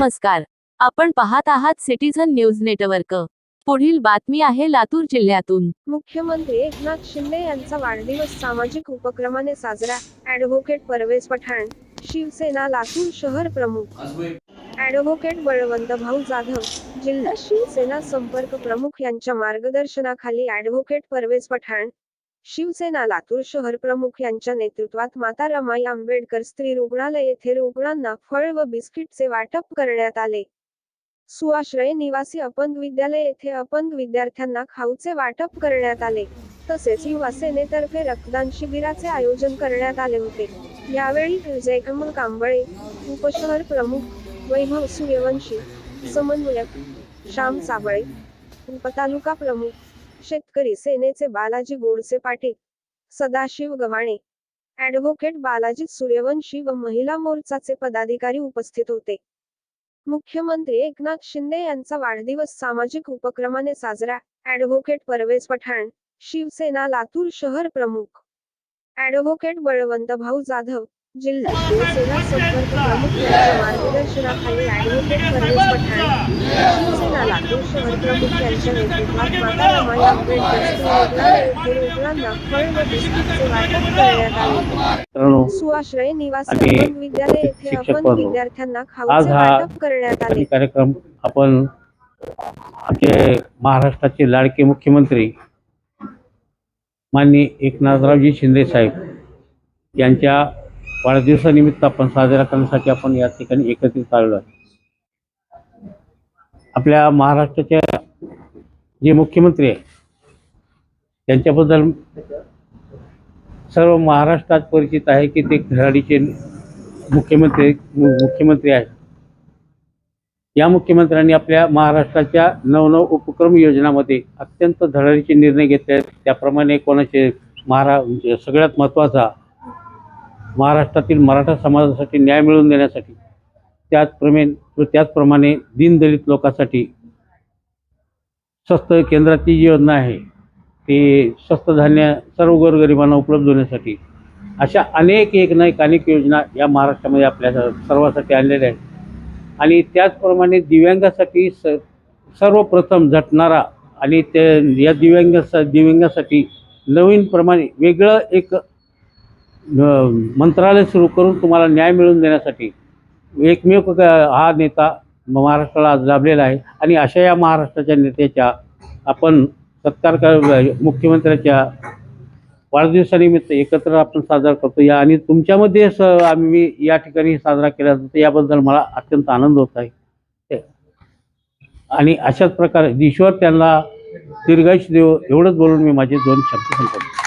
नमस्कार. आपण पाहत आहात सिटीझन न्यूज नेटवर्क. पुढील बातमी आहे लातूर जिल्ह्यातून. मुख्यमंत्री एकनाथ शिंदे यांचा वाढदिवस सामाजिक उपक्रमाने साजरा. ऍडव्होकेट परवेज पठाण शिवसेना लातूर शहर प्रमुख. ऍडव्होकेट बळवंत भाऊ जाधव जिल्हा शिवसेना संपर्क प्रमुख यांच्या मार्गदर्शनाखाली ऍडव्होकेट परवेज पठाण शिवसेना लातूर शहर प्रमुख यांच्या नेतृत्वात माता रमाई आंबेडकर स्त्री रुग्णालय येथे रुग्णांना फळ व बिस्किटचे वाटप करण्यात आले. सुआश्रय निवासी अपंग विद्यालय येथे अपंग विद्यार्थ्यांना खाऊचे वाटप करण्यात आले. तसेच युवा सेनेतर्फे रक्तदान शिबिराचे आयोजन करण्यात आले होते. यावेळी विजय कमल कांबळे उपशहर प्रमुख वैभव सूर्यवंशी समन्वयक श्याम साबळे उपतालुका प्रमुख शेतकरी सेनेचे बालाजी गोडसे पाटील सदाशिव गव्हाणे ऍडव्होकेट बालाजी सूर्यवंशी व महिला मोर्चाचे पदाधिकारी उपस्थित होते. मुख्यमंत्री एकनाथ शिंदे यांचा वाढदिवस सामाजिक उपक्रमाने साजरा ऍडव्होकेट परवेज पठाण शिवसेना लातूर शहर प्रमुख ऍडव्होकेट बळवंत भाऊ जाधव जिल्हा शिवसेना संपर्क प्रमुख यांच्या मार्गदर्शनाखाली पठाण शिवसेना लातूर शहर प्रमुख यांच्या नेतृत्वात माता रमाई रुग्णांना फळ व बिस्किटचे वाटप करण्यात आले. सुआश्रय निवासी आणि अपंग विद्यालय येथे अपंग बंधू, विद्यार्थ्यांना खाऊचे वाटप करण्यात आले. कार्यक्रम आपण आमचे महाराष्ट्राचे लाडके मुख्यमंत्री माननीय एकनाथरावजी शिंदे साहेब यांच्या वाढदिवसानिमित्त आपण साजरा करण्यासाठी आपण या ठिकाणी एकत्रित आलेलो आहे. आपल्या महाराष्ट्राच्या जे मुख्यमंत्री आहे त्यांच्याबद्दल सर्व महाराष्ट्रात परिचित आहे की ते खेळाडीचे मुख्यमंत्री मुख्यमंत्री आहेत. या मुख्यमंत्र्यांनी आपल्या महाराष्ट्राच्या नवनव उपक्रम योजनामध्ये अत्यंत धडाडीचे निर्णय घेतले आहेत. त्याप्रमाणे कोणाचे महारा म्हणजे सगळ्यात महत्त्वाचा महाराष्ट्रातील मराठा समाजासाठी न्याय मिळवून देण्यासाठी त्याचप्रमाणे त्याचप्रमाणे दीनदलित लोकांसाठी स्वस्त केंद्राची जी योजना आहे ती स्वस्त धान्य सर्व गोरगरिबांना उपलब्ध होण्यासाठी अशा अनेक एक ना एक अनेक योजना या महाराष्ट्रामध्ये आपल्या सर्वासाठी आणलेल्या आहेत. आणि त्याचप्रमाणे दिव्यांगासाठी स सर्वप्रथम झटणारा आणि ते या दिव्यांगा दिव्यांगासाठी नवीन प्रमाणे वेगळं एक मंत्रालय सुरू करून तुम्हाला न्याय मिळवून देण्यासाठी एकमेव क- हा नेता महाराष्ट्राला आज लाभलेला आहे. आणि अशा या महाराष्ट्राच्या नेत्याच्या आपण सत्कार कर मुख्यमंत्र्याच्या वाढदिवसानिमित्त एकत्र आपण साजरा करतो. या आणि तुमच्यामध्ये स आम्ही या ठिकाणी साजरा केला जातो. याबद्दल मला अत्यंत आनंद होत आहे. आणि अशाच प्रकारे ईश्वर त्यांना दीर्घायुष देव एवढंच बोलून मी माझे दोन शब्द संपवतो.